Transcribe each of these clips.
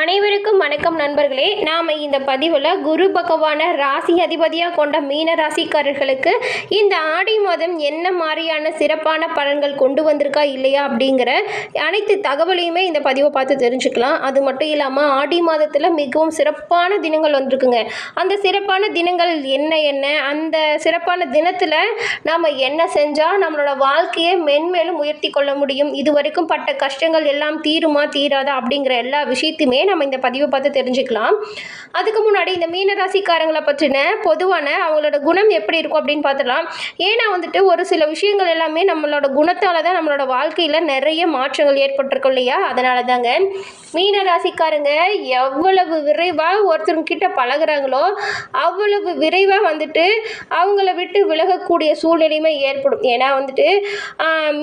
அனைவருக்கும் வணக்கம் நண்பர்களே. நாம் இந்த பதிவில் குரு பகவான ராசி அதிபதியாக கொண்ட மீன ராசிக்காரர்களுக்கு இந்த ஆடி மாதம் என்ன மாதிரியான சிறப்பான பலன்கள் கொண்டு வந்திருக்கா இல்லையா அப்படிங்கிற அனைத்து தகவலையுமே இந்த பதிவை பார்த்து தெரிஞ்சுக்கலாம். அது மட்டும் இல்லாமல் ஆடி மாதத்தில் மிகவும் சிறப்பான தினங்கள் வந்திருக்குங்க. அந்த சிறப்பான தினங்கள் என்ன என்ன? அந்த சிறப்பான தினத்தில் நாம் என்ன செஞ்சால் நம்மளோட வாழ்க்கையை மென்மேலும் உயர்த்தி கொள்ள முடியும்? இது வரைக்கும் பட்ட கஷ்டங்கள் எல்லாம் தீருமா தீராதா அப்படிங்கிற எல்லா விஷயத்தையுமே நம்ம இந்த பதிவை பார்த்து தெரிஞ்சுக்கலாம். அதுக்கு முன்னாடி இந்த மீனராசிக்காரங்களை பற்றின பொதுவான அவங்களோட குணம் எப்படி இருக்கும் அப்படின்னு பார்த்துலாம் ஏன்னா வந்துட்டு ஒரு சில விஷயங்கள் எல்லாமே நம்மளோட குணத்தால் தான் நம்மளோட வாழ்க்கையில் நிறைய மாற்றங்கள் ஏற்பட்டிருக்கும் இல்லையா? அதனால தாங்க மீனராசிக்காரங்க எவ்வளவு விரைவாக ஒருத்தருங்கிட்ட பழகுறாங்களோ அவ்வளவு விரைவாக வந்துட்டு அவங்கள விட்டு விலகக்கூடிய சூழ்நிலையுமே ஏற்படும். ஏன்னா வந்துட்டு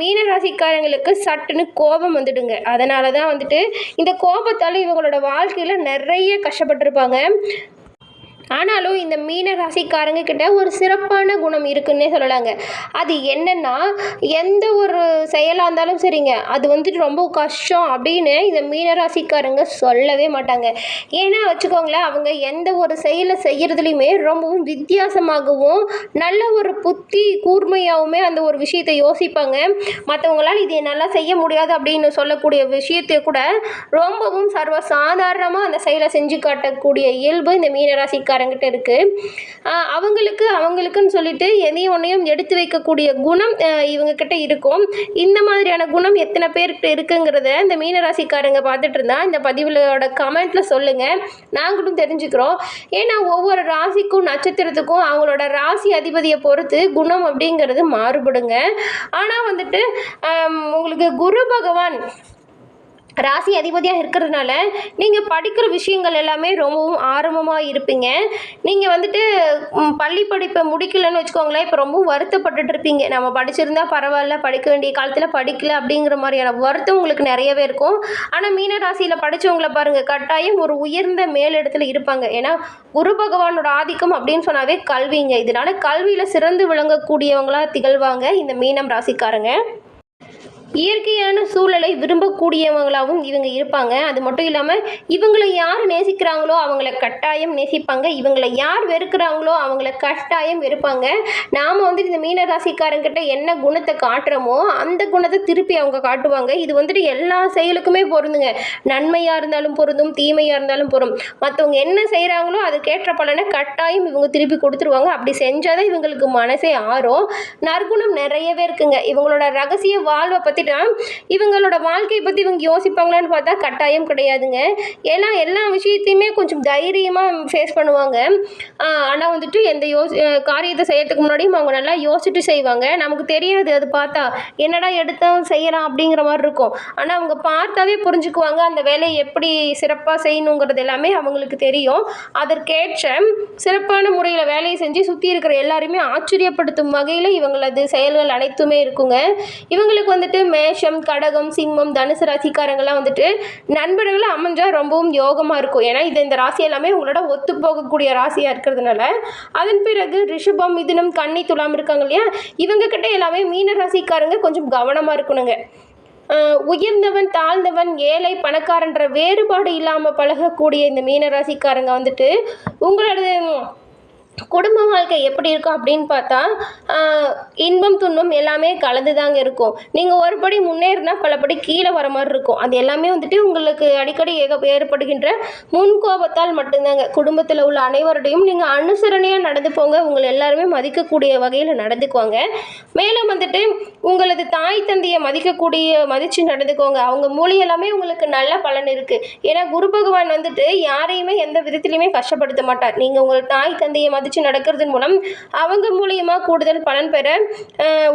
மீனராசிக்காரங்களுக்கு சட்டுன்னு கோபம் வந்துடுங்க. அதனால தான் வந்துட்டு இந்த கோபத்தால் இவங்களோட வாழ்க்கையில் நிறைய கஷ்டப்பட்டிருப்பாங்க. ஆனாலும் இந்த மீன ராசிக்காரங்க கிட்ட ஒரு சிறப்பான குணம் இருக்குன்னே சொல்லலாங்க. அது என்னன்னா எந்த ஒரு செயலாக இருந்தாலும் சரிங்க. அது வந்துட்டு ரொம்ப கஷ்டம் அப்படின்னு இந்த மீன ராசிக்காரங்க சொல்லவே மாட்டாங்க. ஏன்னா வச்சுக்கோங்களேன் அவங்க எந்த ஒரு செயலை செய்கிறதுலையுமே ரொம்பவும் வித்தியாசமாகவும் நல்ல ஒரு புத்தி கூர்மையாகவுமே அந்த ஒரு விஷயத்தை யோசிப்பாங்க. மற்றவங்களால் இது என்னால் செய்ய முடியாது அப்படின்னு சொல்லக்கூடிய விஷயத்தை கூட ரொம்பவும் சர்வ சாதாரணமாக அந்த செயலை செஞ்சு காட்டக்கூடிய இயல்பு இந்த மீனராசிக்காரங்கிட்ட இருக்குது அவங்களுக்கு அவங்களுக்குன்னு சொல்லிட்டு எதையும் ஒன்றையும் எடுத்து வைக்கக்கூடிய குணம் இவங்கக்கிட்ட இருக்கும். இந்த மாதிரியான குணம் எத்தனை பேர்கிட்ட இருக்குங்கிறத இந்த மீனராசிக்காரங்க பார்த்துட்டு இருந்தா இந்த பதிவுகளோட கமெண்ட்டில் சொல்லுங்கள் நாங்களும் தெரிஞ்சுக்கிறோம். ஏன்னா ஒவ்வொரு ராசிக்கும் நட்சத்திரத்துக்கும் அவங்களோட ராசி அதிபதியை பொறுத்து குணம் அப்படிங்கிறது மாறுபடுங்க. ஆனால் வந்துட்டு உங்களுக்கு குரு பகவான் ராசி அதிபதியாக இருக்கிறதுனால நீங்கள் படிக்கிற விஷயங்கள் எல்லாமே ரொம்பவும் ஆர்வமாக இருப்பீங்க. நீங்கள் வந்துட்டு பள்ளி படிப்பை முடிக்கலன்னு வச்சுக்கோங்களேன் இப்போ ரொம்ப வருத்தப்பட்டுட்டு இருப்பீங்க. நம்ம படிச்சிருந்தா பரவாயில்ல படிக்க வேண்டிய காலத்தில் படிக்கல அப்படிங்கிற மாதிரியான வருத்தம் உங்களுக்கு நிறையவே இருக்கும். ஆனால் மீன ராசியில் படித்தவங்கள பாருங்கள் கட்டாயம் ஒரு உயர்ந்த மேலிடத்தில் இருப்பாங்க. ஏன்னா குரு பகவானோட ஆதிக்கம் அப்படின்னு சொன்னாவே கல்விங்க. இதனால கல்வியில் சிறந்து விளங்கக்கூடியவங்களாக திகழ்வாங்க இந்த மீனம் ராசிக்காரங்க. இயற்கையான சூழலை விரும்பக்கூடியவங்களாகவும் இவங்க இருப்பாங்க. அது மட்டும் இல்லாமல் இவங்களை யார் நேசிக்கிறாங்களோ அவங்கள கட்டாயம் நேசிப்பாங்க. இவங்களை யார் வெறுக்கிறாங்களோ அவங்கள கட்டாயம் வெறுப்பாங்க. நாம் வந்து இந்த மீன ராசிக்காரங்கிட்ட என்ன குணத்தை காட்டுறோமோ அந்த குணத்தை திருப்பி அவங்க காட்டுவாங்க. இது வந்துட்டு எல்லா செயலுக்குமே பொருந்துங்க. நன்மையாக இருந்தாலும் பொருந்தும் தீமையாக இருந்தாலும் பொருந்தும் மற்றவங்க என்ன செய்கிறாங்களோ அதுக்கேற்ற பலனை கட்டாயம் இவங்க திருப்பி கொடுத்துருவாங்க. அப்படி செஞ்சால் தான் இவங்களுக்கு மனசே ஆறும். நற்குணம் நிறையவே இருக்குங்க. இவங்களோட ரகசிய வாழ்வை பற்றி தான் இவங்களோட வாழ்க்கையை பற்றி இவங்க யோசிப்பாங்களான்னு பார்த்தா கட்டாயம் கிடையாதுங்க. ஏன்னா எல்லா விஷயத்தையுமே கொஞ்சம் தைரியமாக ஃபேஸ் பண்ணுவாங்க. ஆனால் வந்துட்டு எந்த யோசி காரியத்தை செய்யறதுக்கு முன்னாடியும் அவங்க நல்லா யோசிச்சுட்டு செய்வாங்க. நமக்கு தெரியாது அது பார்த்தா என்னடா எடுத்தோம் செய்யலாம் அப்படிங்கிற மாதிரி இருக்கும். ஆனால் அவங்க பார்த்தாவே புரிஞ்சுக்குவாங்க அந்த வேலையை எப்படி சிறப்பாக செய்யணுங்கிறது எல்லாமே அவங்களுக்கு தெரியும். அதற்கேற்ற சிறப்பான முறையில் வேலையை செஞ்சு சுற்றி இருக்கிற எல்லாருமே ஆச்சரியப்படுத்தும் வகையில் இவங்களது செயல்கள் அனைத்துமே இருக்குங்க. இவங்களுக்கு வந்துட்டு மேஷம் கடகம் சிம்மம் தனுசு ராசிக்காரங்கெல்லாம் வந்துட்டு நண்பர்களாக அமைஞ்சால் ரொம்பவும் யோகமாக இருக்கும். ஏன்னா இது இந்த ராசி எல்லாமே உங்களோட ஒத்து போகக்கூடிய ராசியாக இருக்கிறதுனால. அதன் பிறகு ரிஷபம் மிதுனம் கன்னி துலாம் இருக்காங்க இல்லையா? இவங்க கிட்ட எல்லாமே மீன ராசிக்காரங்க கொஞ்சம் கவனமாக இருக்கணுங்க. உயர்ந்தவன் தாழ்ந்தவன் ஏழை பணக்காரன்ற வேறுபாடு இல்லாமல் பழகக்கூடிய இந்த மீனராசிக்காரங்க வந்துட்டு உங்களோட குடும்ப வாழ்க்கை எப்படி இருக்கும் அப்படின்னு பார்த்தா இன்பம் துன்பம் எல்லாமே கலந்து தாங்க இருக்கும். நீங்கள் ஒரு படி முன்னேறினா பலபடி கீழே வர மாதிரி இருக்கும். அது எல்லாமே வந்துட்டு உங்களுக்கு அடிக்கடி ஏக ஏற்படுகின்ற முன்கோபத்தால் மட்டும்தாங்க. குடும்பத்தில் உள்ள அனைவருடையும் நீங்கள் அனுசரணையாக நடந்து போங்க. உங்களை எல்லாருமே மதிக்கக்கூடிய வகையில் நடந்துக்குவாங்க. மேலும் வந்துட்டு உங்களது தாய் தந்தையை மதிக்கக்கூடிய மதித்து நடந்துக்கோங்க அவங்க மூலி எல்லாமே உங்களுக்கு நல்ல பலன் இருக்குது ஏன்னா குரு பகவான் வந்துட்டு யாரையுமே எந்த விதத்துலையுமே கஷ்டப்படுத்த மாட்டார். நீங்கள் உங்கள் தாய் தந்தையை மதித்து நடக்கிறது மூலம் அவங்க மூலியமாக கூடுதல் பலன் பெற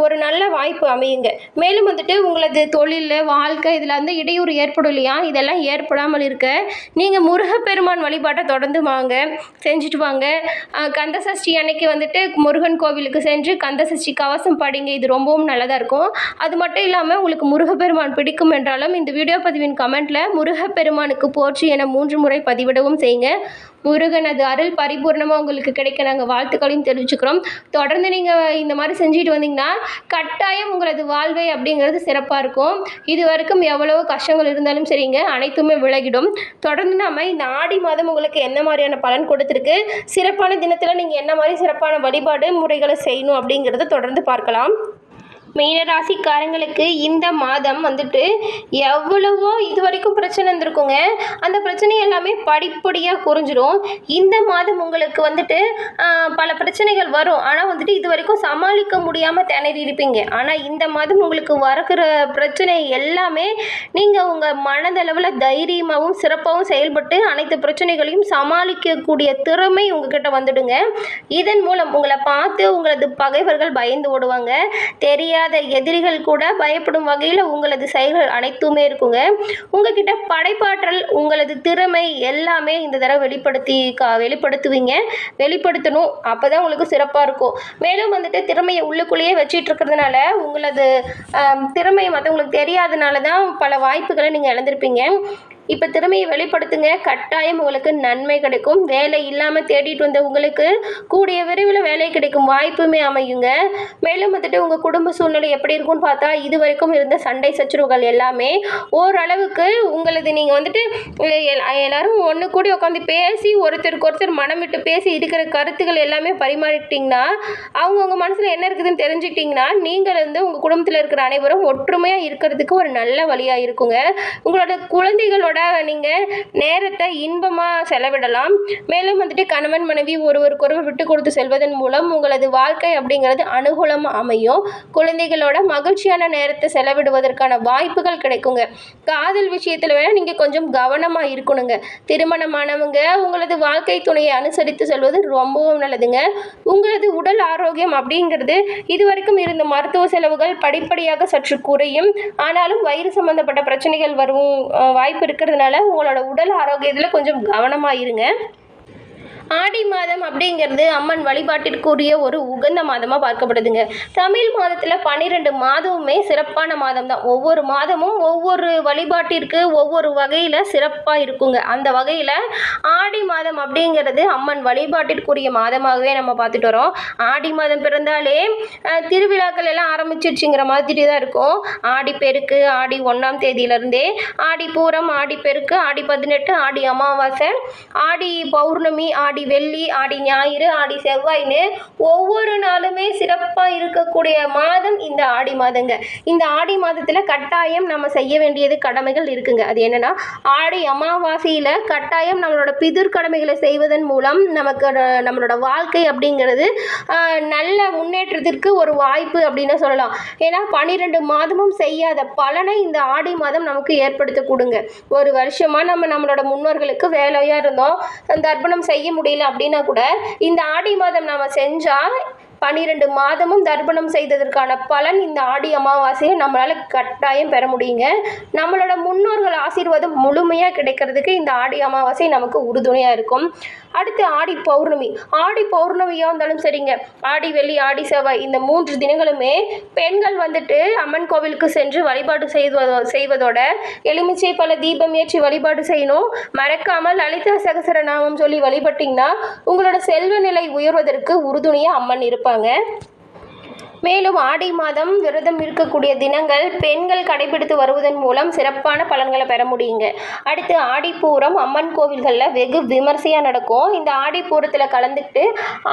ஒரு நல்ல வாய்ப்பு அமையுங்க. மேலும் வந்துட்டு உங்களது தொழில் வாழ்க்கை இதில் வந்து இடையூறு ஏற்படும் இல்லையா? இதெல்லாம் ஏற்படாமல் இருக்க நீங்கள் முருகப்பெருமான் வழிபாட்டை தொடர்ந்து வாங்க செஞ்சுட்டு வாங்க. கந்த சஷ்டி அன்னைக்கு வந்துட்டு முருகன் கோவிலுக்கு சென்று கந்த சஷ்டி கவசம் படிங்க. இது ரொம்பவும் நல்லதாக இருக்கும். அது மட்டும் இல்லாமல் உங்களுக்கு முருகப்பெருமான் பிடிக்கும் என்றாலும் இந்த வீடியோ பதிவின் கமெண்ட்டில் முருகப்பெருமானுக்கு போற்றி என மூன்று முறை பதிவிடவும் செய்யுங்க. முருகனது அருள் பரிபூர்ணமாக உங்களுக்கு கிடைக்க நாங்கள் வாழ்த்துக்களையும் தெரிவிச்சுக்கிறோம். தொடர்ந்து நீங்கள் இந்த மாதிரி செஞ்சுட்டு வந்தீங்கன்னா கட்டாயம் உங்களது வாழ்வை அப்படிங்கிறது சிறப்பாக இருக்கும். இது வரைக்கும் எவ்வளவோ கஷ்டங்கள் இருந்தாலும் சரிங்க அனைத்துமே விலகிடும். தொடர்ந்து நம்ம இந்த ஆடி மாதம் உங்களுக்கு என்ன மாதிரியான பலன் கொடுத்துருக்கு சிறப்பான தினத்தில் நீங்கள் என்ன மாதிரி சிறப்பான வழிபாடு முறைகளை செய்யணும் அப்படிங்கிறத தொடர்ந்து பார்க்கலாம். மீனராசிக்காரங்களுக்கு இந்த மாதம் வந்துட்டு எவ்வளவோ இது வரைக்கும் பிரச்சனை இருந்திருக்குங்க. அந்த பிரச்சனை எல்லாமே படிப்படியாக குறைஞ்சிரும். இந்த மாதம் உங்களுக்கு வந்துட்டு பல பிரச்சனைகள் வரும். ஆனால் வந்துட்டு இது வரைக்கும் சமாளிக்க முடியாமல் திணறி இருப்பீங்க. ஆனால் இந்த மாதம் உங்களுக்கு வரக்கிற பிரச்சனை எல்லாமே நீங்கள் உங்கள் மனதளவில் தைரியமாகவும் சிறப்பாகவும் செயல்பட்டு அனைத்து பிரச்சனைகளையும் சமாளிக்கக்கூடிய திறமை உங்ககிட்ட வந்துடுங்க. இதன் மூலம் உங்களை பார்த்து உங்களது பகைவர்கள் பயந்து ஓடுவாங்க. தெரிய எதிரிகள் கூட பயப்படும் வகையில் உங்களது செயல்கள் அனைத்துமே இருக்குங்க. உங்ககிட்ட படைப்பாற்றல் உங்களது திறமை எல்லாமே இந்த தடவை வெளிப்படுத்தி கா வெளிப்படுத்துவீங்க. வெளிப்படுத்தணும். அப்போ தான் உங்களுக்கு சிறப்பாக இருக்கும். மேலும் வந்துட்டு திறமையை உள்ளுக்குள்ளேயே வச்சிட்டு இருக்கிறதுனால உங்களது திறமையை மற்றவங்களுக்கு தெரியாதனால தான் பல வாய்ப்புகளை நீங்கள் இழந்திருப்பீங்க. இப்போ திறமையை வெளிப்படுத்துங்க. கட்டாயம் உங்களுக்கு நன்மை கிடைக்கும். வேலை இல்லாமல் தேடிட்டு வந்த உங்களுக்கு கூடிய விரைவில் வேலை கிடைக்கும். வாய்ப்புமே அமையுங்க. மேலும் வந்துட்டு உங்கள் குடும்ப சூழ்நிலை எப்படி இருக்கும்னு பார்த்தா இது வரைக்கும் இருந்த சண்டை சச்சரவுகள் எல்லாமே ஓரளவுக்கு உங்களது நீங்கள் வந்துட்டு எ- எல்லாரும் ஒன்று கூடி உட்காந்து பேசி ஒருத்தருக்கு ஒருத்தர் மனம் விட்டு பேசி இருக்கிற கருத்துக்கள் எல்லாமே பரிமாறிக்கிட்டிங்கன்னா அவங்கவுங்க மனசில் என்ன இருக்குதுன்னு தெரிஞ்சுக்கிட்டிங்கன்னா நீங்கள் வந்து உங்கள் குடும்பத்தில் இருக்கிற அனைவரும் ஒற்றுமையாக இருக்கிறதுக்கு ஒரு நல்ல வழியாக இருக்குங்க. உங்களோட குழந்தைகளோட நீங்கள் நேரத்தை இன்பமாக செலவிடலாம். மேலும் வந்துட்டு கணவன் மனைவி ஒருவருக்கொருவர் விட்டு கொடுத்து செல்வதன் மூலம் உங்களது வாழ்க்கை அப்படிங்கிறது அனுகூலமாக அமையும். குழந்தைகளோட மகிழ்ச்சியான நேரத்தை செலவிடுவதற்கான வாய்ப்புகள் கிடைக்குங்க. காதல் விஷயத்தில் வேணால் நீங்கள் கொஞ்சம் கவனமாக இருக்கணுங்க. திருமணமானவங்க உங்களது வாழ்க்கை துணையை அனுசரித்து செல்வது ரொம்பவும் நல்லதுங்க. உங்களது உடல் ஆரோக்கியம் அப்படிங்கிறது இதுவரைக்கும் இருந்த மருத்துவ செலவுகள் படிப்படியாக சற்று குறையும். ஆனாலும் வயிறு சம்பந்தப்பட்ட பிரச்சனைகள் வரும் வாய்ப்பு வாய்ப்பு இருக்கிறதுனால உங்களோட உடல் ஆரோக்கியத்தில் கொஞ்சம் கவனமாக இருங்க. ஆடி மாதம் அப்படிங்கிறது அம்மன் வழிபாட்டிற்குரிய ஒரு உகந்த மாதமாக பார்க்கப்படுதுங்க. தமிழ் மாதத்தில் பன்னிரெண்டு மாதமுமே சிறப்பான மாதம் தான் ஒவ்வொரு மாதமும் ஒவ்வொரு வழிபாட்டிற்கு ஒவ்வொரு வகையில் சிறப்பாக இருக்குங்க. அந்த வகையில் ஆடி மாதம் அப்படிங்கிறது அம்மன் வழிபாட்டிற்குரிய மாதமாகவே நம்ம பார்த்துட்டு வரோம். ஆடி மாதம் பிறந்தாலே திருவிழாக்கள் எல்லாம் ஆரம்பிச்சிருச்சுங்கிற மாதிரி தான் இருக்கும். ஆடி பெருக்கு ஆடி ஒன்றாம் தேதியிலருந்தே ஆடி பூரம் ஆடி பெருக்கு ஆடி பதினெட்டு ஆடி அமாவாசை ஆடி பௌர்ணமி ஆடி வெள்ளி ஆடி ஞாயிறு ஆடி செவ்வாய்னு ஒவ்வொரு நாளுமே சிறப்பாக இருக்கக்கூடிய மாதம் இந்த ஆடி மாதங்க. இந்த ஆடி மாதத்தில் கட்டாயம் நம்ம செய்ய வேண்டியது கடமைகள் இருக்குங்க. அது என்னன்னா ஆடி அமாவாசையில் கட்டாயம் நம்மளோட பிதிர் கடமைகளை செய்வதன் மூலம் நமக்கு நம்மளோட வாழ்க்கை அப்படிங்கிறது நல்ல முன்னேற்றத்திற்கு ஒரு வாய்ப்பு அப்படின்னு சொல்லலாம். ஏன்னா பன்னிரெண்டு மாதமும் செய்யாத பலனை இந்த ஆடி மாதம் நமக்கு ஏற்படுத்த கொடுங்க. ஒரு வருஷமாக நம்ம நம்மளோட முன்னோர்களுக்கு வேலையாக இருந்தோம் தர்ப்பணம் செய்ய முடியல அப்படின்னா கூட இந்த ஆடி மாதம் நம்ம செஞ்சால் பன்னிரெண்டு மாதமும் தர்ப்பணம் செய்ததற்கான பலன் இந்த ஆடி அமாவாசையை நம்மளால் கட்டாயம் பெற முடியுங்க. நம்மளோட முன்னோர்கள் ஆசீர்வாதம் முழுமையாக கிடைக்கிறதுக்கு இந்த ஆடி அமாவாசை நமக்கு உறுதுணையாக இருக்கும். அடுத்து ஆடி பௌர்ணமி. ஆடி பௌர்ணமியாக இருந்தாலும் சரிங்க. ஆடி வெள்ளி ஆடி செவ்வாய் இந்த மூன்று தினங்களுமே பெண்கள் வந்துட்டு அம்மன் கோவிலுக்கு சென்று வழிபாடு செய்வதோ செய்வதோட எலுமிச்சை பல தீபம் ஏற்றி வழிபாடு செய்யணும். மறக்காமல் லலிதா சகசர நாமம் சொல்லி வழிபட்டிங்கன்னா உங்களோட செல்வ நிலை உயர்வதற்கு உறுதுணையாக அம்மன் இருப்பாங்க. மேலும் ஆடி மாதம் விரதம் இருக்கக்கூடிய தினங்கள் பெண்கள் கடைபிடித்து வருவதன் மூலம் சிறப்பான பலன்களை பெற முடியுங்க. அடுத்து ஆடிப்பூரம் அம்மன் கோவில்களில் வெகு விமர்சையாக நடக்கும். இந்த ஆடிப்பூரத்தில் கலந்துக்கிட்டு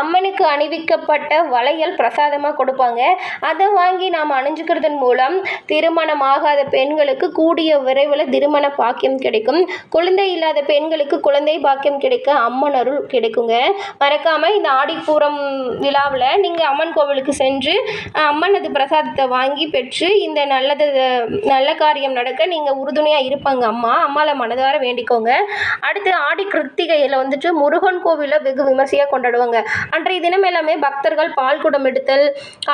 அம்மனுக்கு அணிவிக்கப்பட்ட வளையல் பிரசாதமாக கொடுப்பாங்க. அதை வாங்கி நாம் அணிஞ்சுக்கிறதன் மூலம் திருமணம் ஆகாத பெண்களுக்கு கூடிய விரைவில் திருமண பாக்கியம் கிடைக்கும். குழந்தை இல்லாத பெண்களுக்கு குழந்தை பாக்கியம் கிடைக்க அம்மன் அருள் கிடைக்குங்க. மறக்காமல் இந்த ஆடிப்பூரம் விழாவில் நீங்கள் அம்மன் கோவிலுக்கு சென்று அம்மனது பிரசாதத்தை வாங்கி பெற்று இந்த நல்லது நல்ல காரியம் நடக்க நீங்கள் உறுதுணையாக இருப்பாங்க அம்மா. அம்மாவை மனதார வேண்டிக்கோங்க. அடுத்து ஆடி கிருத்திகையில் வந்துட்டு முருகன் கோவிலை வெகு விமர்சையாக கொண்டாடுவாங்க. அன்றைய தினம் எல்லாமே பக்தர்கள் பால் குடம் எடுத்தல்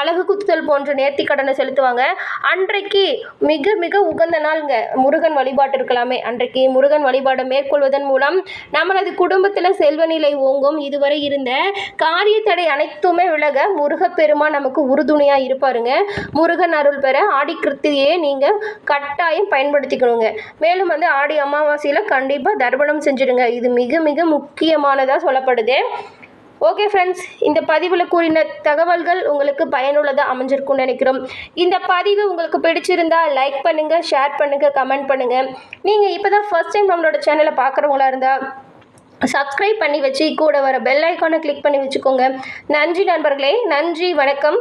அழகு குத்துதல் போன்ற நேர்த்தி கடனை செலுத்துவாங்க. அன்றைக்கு மிக மிக உகந்த நாள்ங்க. முருகன் வழிபாட்டு இருக்கலாமே. அன்றைக்கு முருகன் வழிபாடை மேற்கொள்வதன் மூலம் நம்மளது குடும்பத்தில் செல்வநிலை ஓங்கும். இதுவரை இருந்த காரிய தடை அனைத்துமே விலக முருகப்பெருமா நமக்கு உறுதுணை உறுதுணையாக இருப்பாருங்க. முருகன் அருள் பெற ஆடி கிருத்திகையை நீங்கள் கட்டாயம் பயன்படுத்திக்கணுங்க. மேலும் வந்து ஆடி அமாவாசையில் கண்டிப்பாக தர்ப்பணம் செஞ்சுடுங்க. இது மிக மிக முக்கியமானதாக சொல்லப்படுது. ஓகே ஃப்ரெண்ட்ஸ் இந்த பதிவில் கூறின தகவல்கள் உங்களுக்கு பயனுள்ளதாக அமைஞ்சிருக்கும்னு நினைக்கிறோம். இந்த பதிவு உங்களுக்கு பிடிச்சிருந்தா லைக் பண்ணுங்கள் ஷேர் பண்ணுங்கள் கமெண்ட் பண்ணுங்கள் நீங்கள் இப்போ தான் ஃபர்ஸ்ட் டைம் நம்மளோட சேனலை பார்க்குறவங்களா இருந்தால் சப்ஸ்கிரைப் பண்ணி வச்சு கூட வர பெல் ஐக்கானை கிளிக் பண்ணி வச்சுக்கோங்க. நன்றி நண்பர்களே நன்றி வணக்கம்.